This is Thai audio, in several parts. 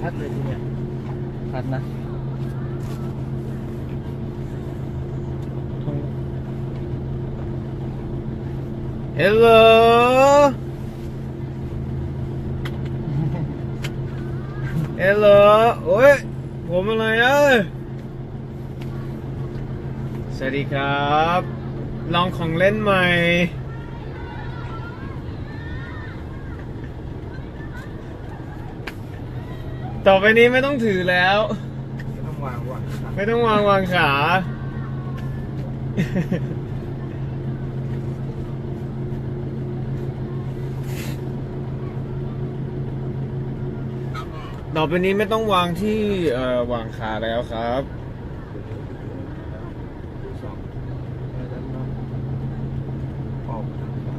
ชัดๆเลยทีเนี้ยชัดนะตรง Hello เอลโหลโอ้ยผมอะไรอะสวัสดีครับ ลองของเล่นใหม่ ต่อไปนี้ไม่ต้องถือแล้ว ไม่ต้องวางวางไม่ต้องวางวางขา ต่อไปนี้ไม่ต้องวางที่เอ่อวางขาแล้วครับ สองแล้วด้านนอกออกทางขวา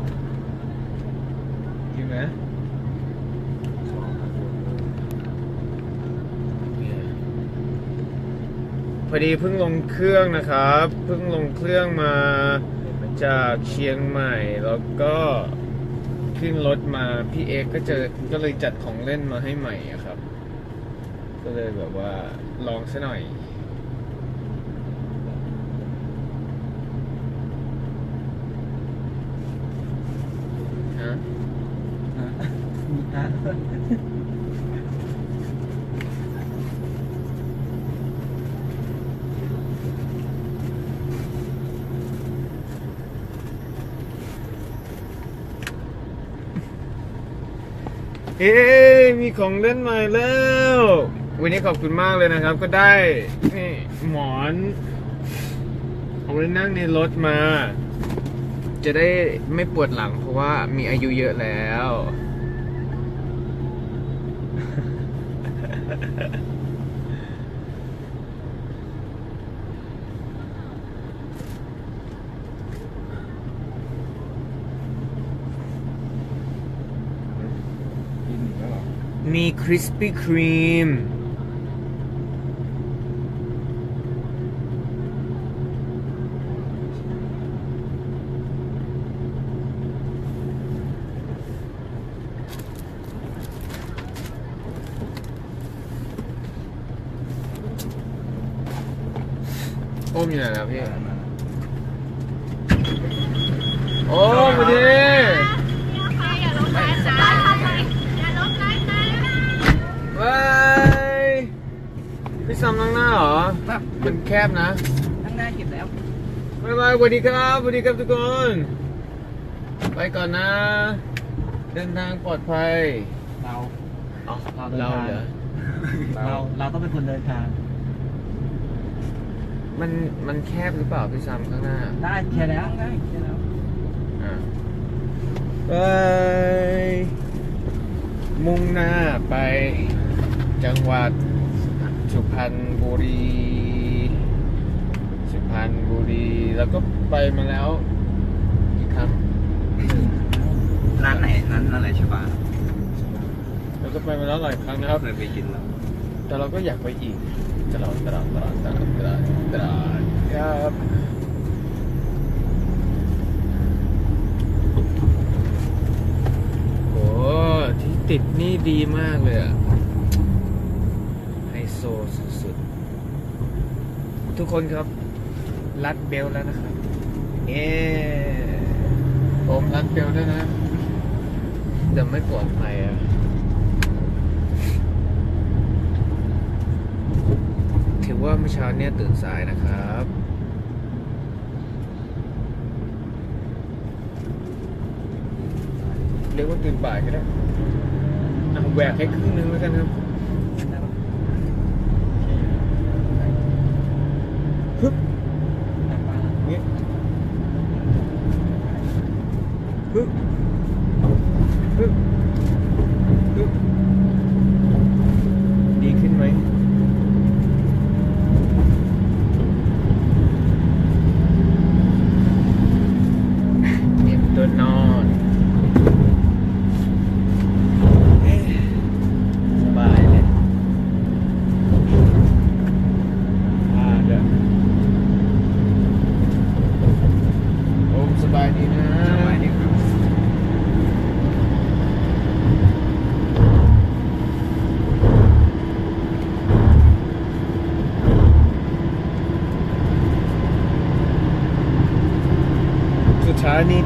จริงไหม สองทางบน พ อดีเพิ่งลงเครื่องนะครับ เพิ่งลงเครื่องมาจากเชียงใหม่ แล้วก็ขึ้นรถมาพี่เอกก็เจอก็เลยจัดของเล่นมาให้ใหม่อะครับ ก็เลยแบบว่าลองซะหน่อย ฮะอะ เอ๊มีของเล่นใหม่แล้ว วันนี้ขอบคุณมากเลยนะครับ ก็ได้นี่หมอนเอาไว้นั่งในรถมา จะได้ไม่ปวดหลัง เพราะว่ามีอายุเยอะแล้ว กินอีกแล้วเหรอ มีคริสปี้ครีมโอ้มอยู่ไหนแล้วพี่ โอ้มมาดิ พี่ซัมนั่งหน้าเหรอ ครับ มันแคบนะข้างหน้าเก็บแล้ว บ๊ายบายสวัสดีครับสวัสดีครับทุกคน ไปก่อนนะ เดินทางปลอดภัยเรา อ๋อเราเดินเราทาง เหรอเรา เราต้องเป็นคนเดินทาง มัน มันแคบหรือเปล่าพี่ซัมข้างหน้า ได้แค่แล้วได้แค่แล้วอ่าไปมุ่งหน้าไปจังหวัด สุพรรณบุรี สุพรรณบุรี แล้วก็ไปมาแล้วกี่ครั้งร้านไหนร้านอะไรใช่ป่ะแล้วก็ไปมาแล้วหลายครั้งนะครับ เคยไปกินแล้ว แต่เราก็อยากไปอีกตลอดตลอดตลอดตลอดตลอดตลอดครับโอ้ที่ติดนี่ดีมากเลยอะไฮโซสุดๆ ทุกคนครับรัดเบลต์แล้วนะครับเอ๊ผมรัดเบลต์ด้วยนะเดี๋ยวไม่ปลอดภัยอะถือว่าเมื่อเช้าเนี่ยตื่นสายนะครับเรียกว่าตื่นบ่ายก็ได้อะแหวกให้ครึ่งนึงแล้วกันครับฮึบนี่ฮึบฮึบฮึบดีขึ้นไหม เตรียมตัวนอนเอ๊ะสบายานี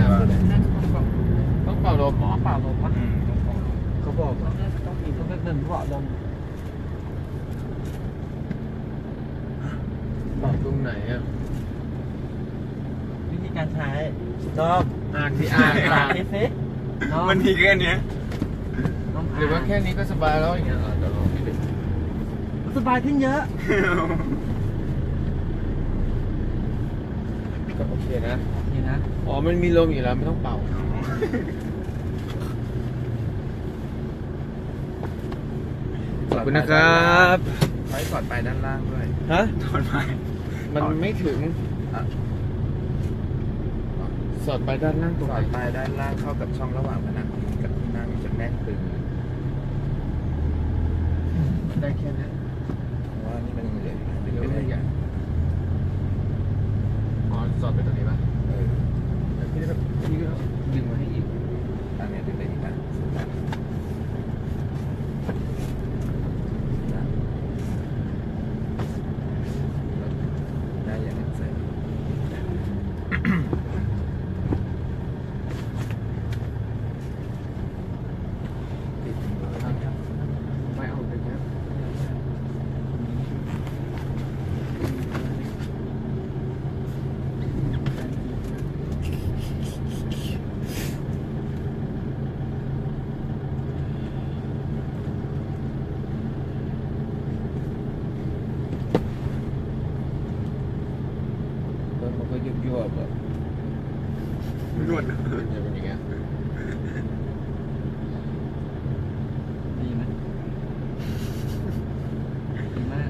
แล้วไงอะน่าต้องเป่าลมหรอเป่าลมวะอืมต้องบอกเขาบอกน่าต้องมีต้องเป็นเบาลมเป่าตรงไหนอะวิธีการใช้นอมอ่านที่อ่านอ่าอ่านนดิซิมันทีแค่เนี้ยหรือว่าแค่นี้ก็สบายแล้วอย่างเงี้ยเดี๋ยวลองพี่ดูสบายขึ้นเยอะก็โอเคนะ นี่นะ อ๋อ มันมีลมอยู่แล้วไม่ต้องเป่า ขอบคุณนะครับ ไว้สอดไปด้านล่างด้วยฮะถอดไปมันไม่ถึงอะสอดไปด้านล่างตรงสไหอนดไปด้านล่างเข้ากับช่องระหว่างพนักพิงกับที่นั่งจะแน่นตึงได้แค่นั้นเพราะว่านี่มันเหลืออยู่นะดึงเดี๋ยวไปไม่ได้ใหญ่ อ๋อสอดไปตรงนี้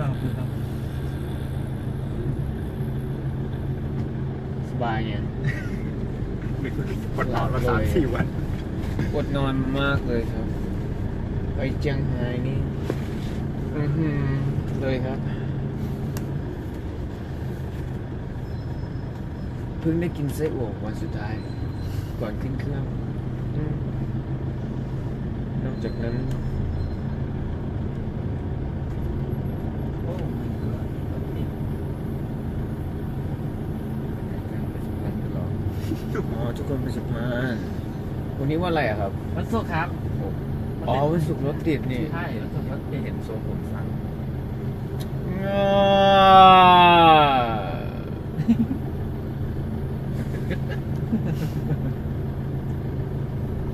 เสียงเปล่าคือครับสบายไงปวดนอนมาสามสี่วันปวดนอนมากเลยครับ ไปเจียงไฮ้นี่อือหือเลยครับ เพิ่งได้กินไส้อั่ววันสุดท้าย ก่อนขึ้นเครื่องอืมนอกจากนั้น โอ้ไม่เกิดรถติด อ๋อทุกคนไปสุพรรณวันนี้ว่าอะไรอะครับวันศุกร์ครับอ๋อวันศุกร์รถติดนี่ใช่วันศุกร์รถติดเห็นทรงผมสั้นง่า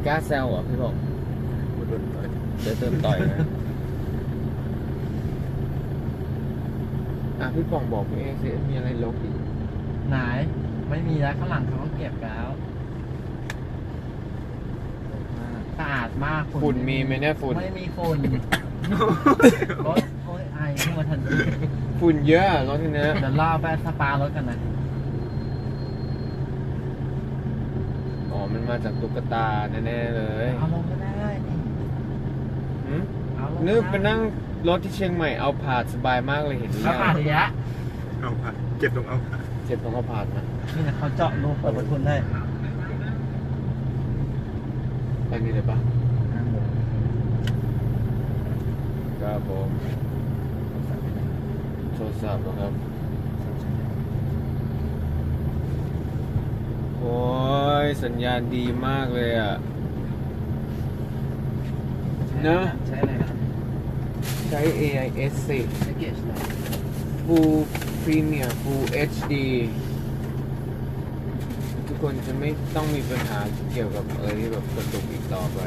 กล้าแซวเหรอพี่บอกมาโดนต่อยเดี๋ยวเติมต่อยนะอะพี่ป่องบอกพี่เองสิมีอะไรลบอีกไหนไม่มีแล้วข้างหลังเขาก็เก็บแล้ว สะอาดมากฝุ่นมีไหมเนี่ยฝุ่นไม่มีฝุ่นรถโอ้ยไอขึ้นมาทันทีฝุ่นเยอะรถคันเนี้ยเดี๋ยวรอไปสปารถกันนะอ๋อมันมาจากตุ๊กตาแน่ๆเลยเอาลงก็ได้นี่หืมเอาลงนึกไปนั่งรถที่เชียงใหม่เอาผาดสบายมากเลยเห็นหรือแล้วยังผ่านระยะเอาผ่านเจ็บตรงเอาผ่านเจ็บตรงเอาผาดนะนี่นะเขาเจาะรูเปิดประทุนได้ ไปนี่เลยปะครับผมโทรศัพท์เหรอครับ โอ้ย สัญญาณดีมากเลยอะเนอะใช้อะไรนะใช้ AIS สิแพ็กเกจไหน Full Premium Full HD ทุกคนจะไม่ต้องมีปัญหาเกี่ยวกับอะไรที่แบบกระตุกอีกต่อไป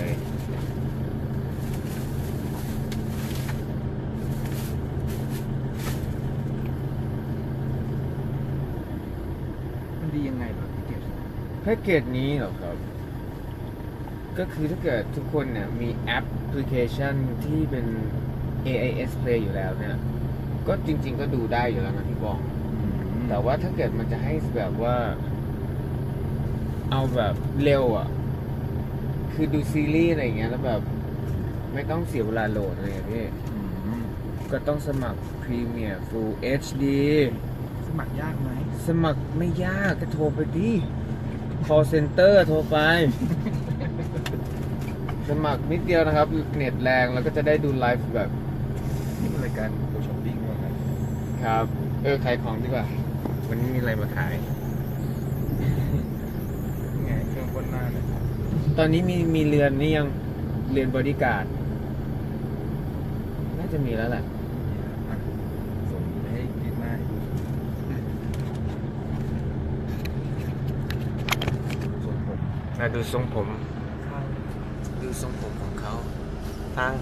มันดียังไงเหรอพี่เก็บแพ็กเกจนี้เหรอครับ ก็คือถ้าเกิดทุกคนเนี่ยมีแอปพลิเคชันที่เป็น AIS Play อยู่แล้วเนี่ย ก็จริง ๆ ก็ดูได้อยู่แล้วนะพี่บอกแต่ว่าถ้าเกิดมันจะให้แบบว่า เอาแบบเร็วอะ คือดูซีรีส์อะไรอย่างเงี้ยแล้วแบบ ไม่ต้องเสียเวลาโหลดอะไรอย่างเงี้ยพี่ก็ต้องสมัคร Premier Full HD สมัครยากไหมสมัครไม่ยากก็โทรไปดิ call center โทรไป สมัครนิดเดียวนะครับ เน็ตแรงแล้วก็จะได้ดูไลฟ์แบบนี่มันรายการโช้อปปิ้งว่าไงครับ เออขายของดีกว่า วันนี้มีอะไรมาขายไงเครื่องพ่นหน้าเนี่ยตอนนี้มีมีเรือนนี่ยังเรือนบริการดน่าจะมีแล้วแหละ อะส่งไปให้กินหน้าให้ดูส่งผมมาดูทรงผม ดูทรงผมของเขา ทาง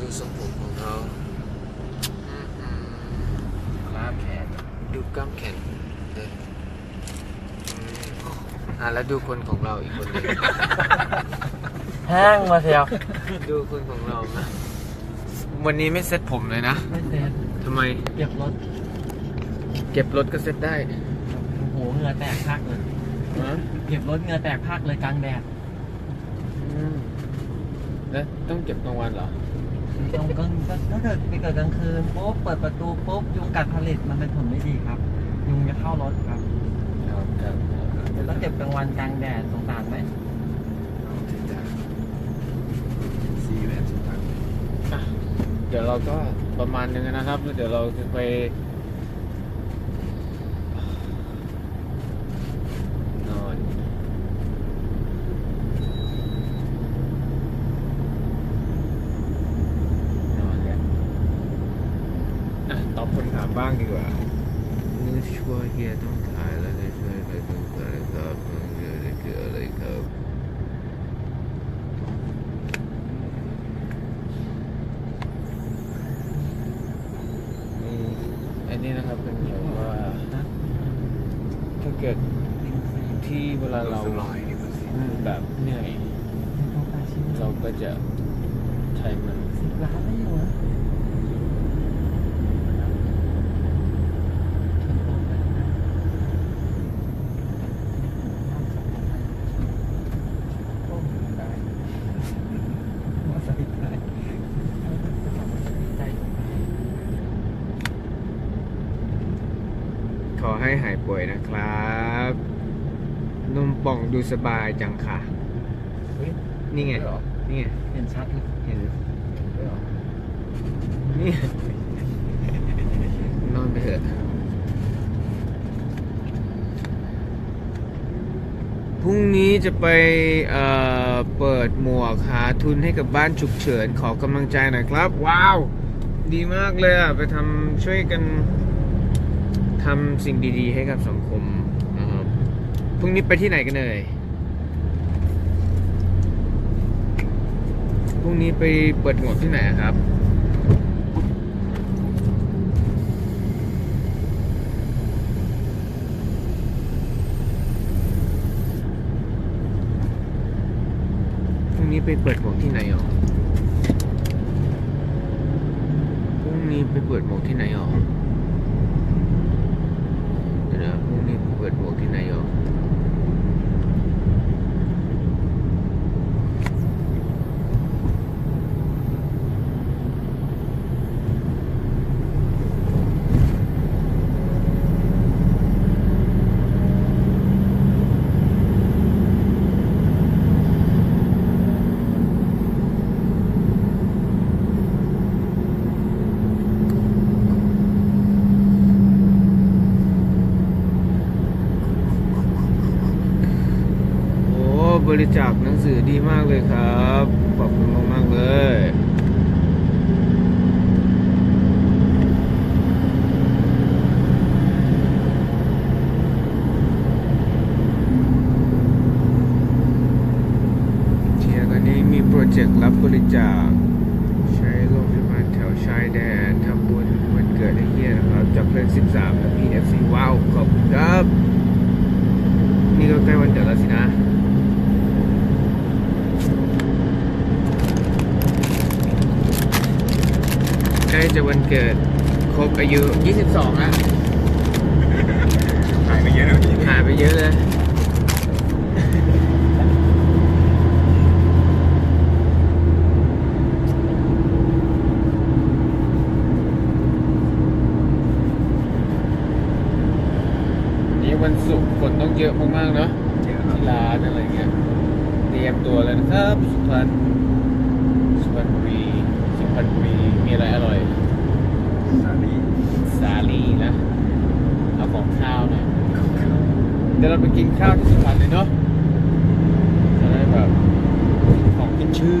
ดูทรงผมของเขาอืมอืมลาบแขนดูกล้ามแขนเอออืม อะแล้วดูคนของเราอีกคนหนึงแห้งมาเชียวดูคนของเรานะวันนี้ไม่เซ็ตผมเลยนะไม่เสร็จทำไมเก็บรถเก็บรถก็เซ็ตได้โอ้โหเหงื่อแตกพากเลยฮะเก็บรถเหงื่อแตกพากเลยกลางแดดอืมแล้วต้องเก็บกลางวันเหรอ ตรงกลางถ้าเกิดไปเกิดกลางคืนปุ๊บเปิดประตูปุ๊บยุงกัดผลิตมันเป็นผลไม่ดีครับ ยุงจะเข้ารถครับ ครับครับเดี๋ยวต้องเก็บกลางวันกลางแดดสงสารไหมเอาถึงจะซีแวนสุดท้ายอะเดี๋ยวเราก็ประมาณนึงนะครับแล้วเดี๋ยวเราจะไป นอน นอนแล้วอะตอบคนถามบ้างดีกว่านึกชัวร์เฮียต้องถ่ายแล้วเลยช่วยไปดูกันครับมันเกิดอะไรเกิดอะไรครับ นี่อันนี้นะครับเป็นแบบว่า ถ้า เกิดที่เวลาเราแบบเหนื่อยเราก็จะใช้มัน สิบล้านไม่อยู่นะได้ ขอให้หายป่วยนะครับนุ่มป่อง ดูสบายจังค่ะนี่ไงนี่ไง เห็นชัดเลยเห็นนี่ไงนอนไปเถอะพรุ่งนี้จะไปเอ่อเปิดหมวกหาทุนให้กับบ้านฉุกเฉินขอกำลังใจหน่อยครับ ว้าว ดีมากเลยอะ ไปทำช่วยกันทำสิ่งดีๆ ให้กับสังคมนะครับ พรุ่งนี้ไปที่ไหนกันเลยพรุ่งนี้ไปเปิดหมวกที่ไหนครับ พรุ่งนี้ไปเปิดหมวกที่ไหนอะพรุ่งนี้ไปเปิดหมวกที่ไหนอะเดี๋ยวนะพรุ่งนี้ไปเปิดหมวกที่ไหนอะโอ้ บริจาคหนังสือดีมากเลยครับ ขอบคุณมากๆเลยเชียร์กันนี้มีโปรเจกต์รับบริจาค ใช้โรงพยาบาลแถวชายแดนทำบุญวันเกิดไอ้เฮียนะครับจากเพื่อน13 และ PFC ว้าว ขอบคุณครับ นี่ก็ใกล้วันเกิดแล้วสินะ ใกล้ จะวันเกิดครบอายุ 22แล้วหายไปเยอะเลยพี่หายไปเยอะเลยวันนี้วันศุกร์ฝนต้องเยอะมากๆเนาะเยอะครับที่ร้านอะไรเงี้ย เตรียมตัวเลยนะครับ สุพรรณสุพรรณบุรีสุพ รรณบุรีมีอะไรอร่อย สาลีสาลีนะ เอาของข้าวหน่อยเดี๋ยวเราไปกินข้าวที่สุพรรณเลยเนาะจะได้แบบของขึ้นชื่อ